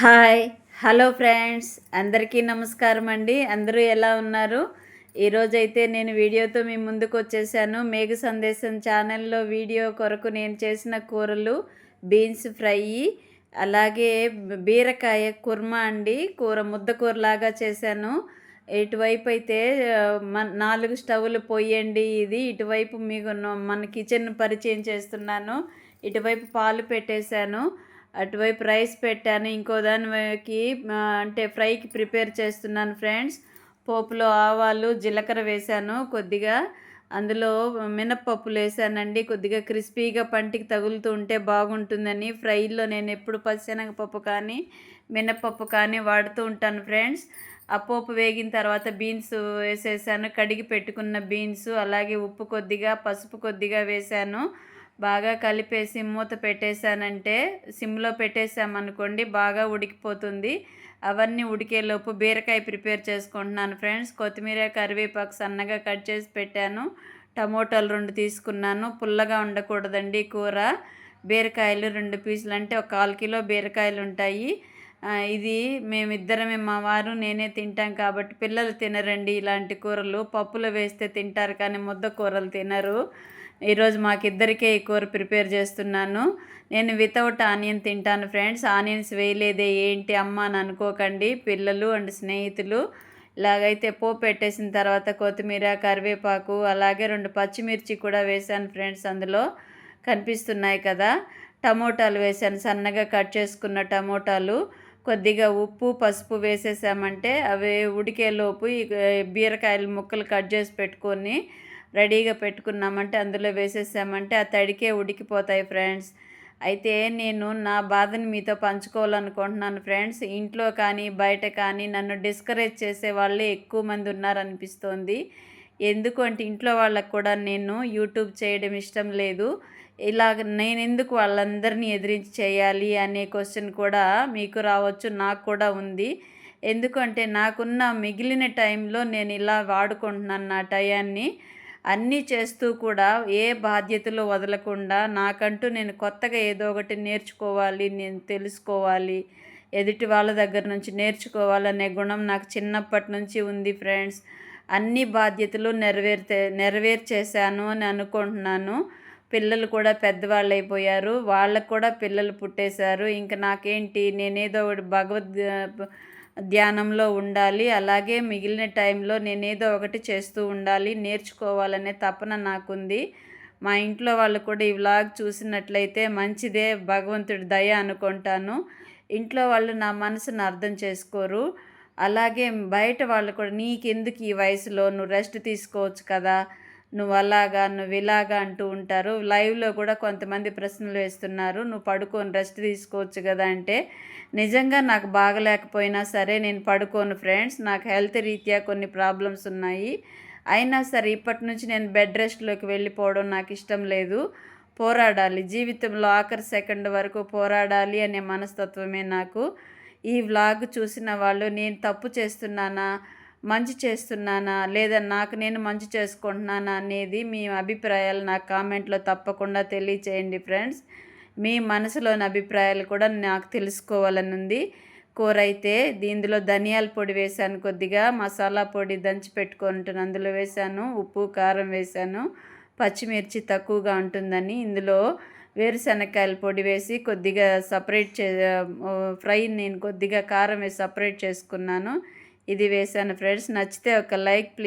Hi hello friends. అందరికీ నమస్కారం అండి. అందరూ ఎలా ఉన్నారు? ఈరోజైతే నేను వీడియోతో మీ ముందుకు వచ్చేసాను. మేఘ సందేశం ఛానల్లో వీడియో కొరకు నేను చేసిన కూరలు బీన్స్ ఫ్రై అలాగే బీరకాయ కుర్మా అండి. కూర ముద్ద కూరలాగా చేశాను. ఇటువైపు అయితే నాలుగు స్టవ్లు పొయ్యండి ఇది. ఇటువైపు మీకు మన కిచెన్ పరిచయం చేస్తున్నాను. ఇటువైపు పాలు పెట్టేశాను. అటువైపు రైస్ పెట్టాను ఇంకో దానికి అంటే ఫ్రైకి ప్రిపేర్ చేస్తున్నాను ఫ్రెండ్స్. పోపులో ఆవాలు జీలకర్ర వేశాను కొద్దిగా. అందులో మినప్పప్పులు వేసానండి కొద్దిగా క్రిస్పీగా పంటికి తగులుతూ ఉంటే బాగుంటుందని. ఫ్రైలో నేను ఎప్పుడు పచ్చనగపప్పు కానీ మినప్పప్పు కానీ వాడుతూ ఉంటాను ఫ్రెండ్స్. ఆ పోపు వేగిన తర్వాత బీన్స్ వేసేసాను కడిగి పెట్టుకున్న బీన్స్ అలాగే ఉప్పు కొద్దిగా పసుపు కొద్దిగా వేశాను బాగా కలిపేసి మూత పెట్టేశానంటే సిమ్లో పెట్టేసామనుకోండి బాగా ఉడికిపోతుంది. అవన్నీ ఉడికేలోపు బీరకాయ ప్రిపేర్ చేసుకుంటున్నాను ఫ్రెండ్స్. కొత్తిమీర కరివేపాకు సన్నగా కట్ చేసి పెట్టాను. టమోటాలు రెండు తీసుకున్నాను. పుల్లగా ఉండకూడదండి కూర. బీరకాయలు రెండు పీసులు అంటే ఒక కాల్ కిలో బీరకాయలు ఉంటాయి. ఇది మేమిద్దరమే మా వారు నేనే తింటాం కాబట్టి పిల్లలు తినరండి ఇలాంటి కూరలు. పప్పులో వేస్తే తింటారు కానీ ముద్ద కూరలు తినరు. ఈరోజు మాకిద్దరికే ఈ కూర ప్రిపేర్ చేస్తున్నాను. నేను వితౌట్ ఆనియన్ తింటాను ఫ్రెండ్స్. ఆనియన్స్ వేయలేదే ఏంటి అమ్మ అని అనుకోకండి. పిల్లలు అండ్ స్నేహితులు. ఇలాగైతే పోపు పెట్టేసిన తర్వాత కొత్తిమీర కరివేపాకు అలాగే రెండు పచ్చిమిర్చి కూడా వేశాను ఫ్రెండ్స్ అందులో. కనిపిస్తున్నాయి కదా. టమోటాలు వేసాను సన్నగా కట్ చేసుకున్న టమోటాలు. కొద్దిగా ఉప్పు పసుపు వేసేసామంటే అవి ఉడికేలోపు ఈ బీరకాయలు ముక్కలు కట్ చేసి పెట్టుకొని రెడీగా పెట్టుకున్నామంటే అందులో వేసేసామంటే ఆ తడికే ఉడికిపోతాయి ఫ్రెండ్స్. అయితే నేను నా బాధని మీతో పంచుకోవాలనుకుంటున్నాను ఫ్రెండ్స్. ఇంట్లో కానీ బయట కానీ నన్ను డిస్కరేజ్ చేసే వాళ్ళే ఎక్కువ మంది ఉన్నారనిపిస్తోంది. ఎందుకు అంటే ఇంట్లో వాళ్ళకు కూడా నేను యూట్యూబ్ చేయడం ఇష్టం లేదు. ఇలా నేను ఎందుకు వాళ్ళందరినీ ఎదిరించి చేయాలి అనే క్వశ్చన్ కూడా మీకు రావచ్చు నాకు కూడా ఉంది. ఎందుకంటే నాకున్న మిగిలిన టైంలో నేను ఇలా వాడుకుంటున్నాను నా టయాన్ని. అన్నీ చేస్తూ కూడా ఏ బాధ్యతలు వదలకుండా నాకంటూ నేను కొత్తగా ఏదో ఒకటి నేర్చుకోవాలి నేను తెలుసుకోవాలి ఎదుటి వాళ్ళ దగ్గర నుంచి నేర్చుకోవాలనే గుణం నాకు చిన్నప్పటి నుంచి ఉంది ఫ్రెండ్స్. అన్ని బాధ్యతలు నెరవేర్తే నెరవేర్చేశాను అని అనుకుంటున్నాను. పిల్లలు కూడా పెద్దవాళ్ళు అయిపోయారు వాళ్ళకు కూడా పిల్లలు పుట్టేశారు. ఇంకా నాకేంటి? నేనేదో ఒకటి భగవద్ ధ్యానంలో ఉండాలి. అలాగే మిగిలిన టైంలో నేనేదో ఒకటి చేస్తూ ఉండాలి. నేర్చుకోవాలనే తపన నాకుంది. మా ఇంట్లో వాళ్ళు కూడా ఈ వ్లాగ్ చూసినట్లయితే మంచిదే భగవంతుడి దయ అనుకుంటాను. ఇంట్లో వాళ్ళు నా మనసును అర్థం చేసుకోరు. అలాగే బయట వాళ్ళు కూడా నీకెందుకు ఈ వయసులో? నువ్వు రెస్ట్ తీసుకోవచ్చు కదా. నువ్వు అలాగా నువ్వు ఇలాగా అంటూ ఉంటారు. లైవ్లో కూడా కొంతమంది ప్రశ్నలు వేస్తున్నారు. నువ్వు పడుకొని రెస్ట్ తీసుకోవచ్చు కదా అంటే నిజంగా నాకు బాగలేకపోయినా సరే నేను పడుకోను ఫ్రెండ్స్. నాకు హెల్త్ రీత్యా కొన్ని ప్రాబ్లమ్స్ ఉన్నాయి. అయినా సరే ఇప్పటి నుంచి నేను బెడ్ రెస్ట్లోకి వెళ్ళిపోవడం నాకు ఇష్టం లేదు. పోరాడాలి. జీవితంలో ఆఖరి సెకండ్ వరకు పోరాడాలి అనే మనస్తత్వమే నాకు. ఈ వ్లాగ్ చూసిన వాళ్ళు నేను తప్పు చేస్తున్నానా? మంచి చేస్తున్నానా? లేదా నాకు నేను మంచి చేసుకుంటున్నానా అనేది మీ అభిప్రాయాలు నాకు కామెంట్లో తప్పకుండా తెలియచేయండి ఫ్రెండ్స్. మీ మనసులోని అభిప్రాయాలు కూడా నాకు తెలుసుకోవాలని ఉంది కూర అయితే దీనిలో ధనియాల పొడి వేశాను కొద్దిగా మసాలా పొడి దంచి పెట్టుకుంటాను అందులో వేశాను ఉప్పు కారం వేశాను. పచ్చిమిర్చి తక్కువగా ఉంటుందని ఇందులో వేరుశనక్కాయల పొడి వేసి కొద్దిగా సపరేట్ చే ఫ్రై నేను కొద్దిగా కారం వేసి సపరేట్ చేసుకున్నాను. ఇది వేశాను ఫ్రెండ్స్. నచ్చితే ఒక లైక్ ప్లీజ్.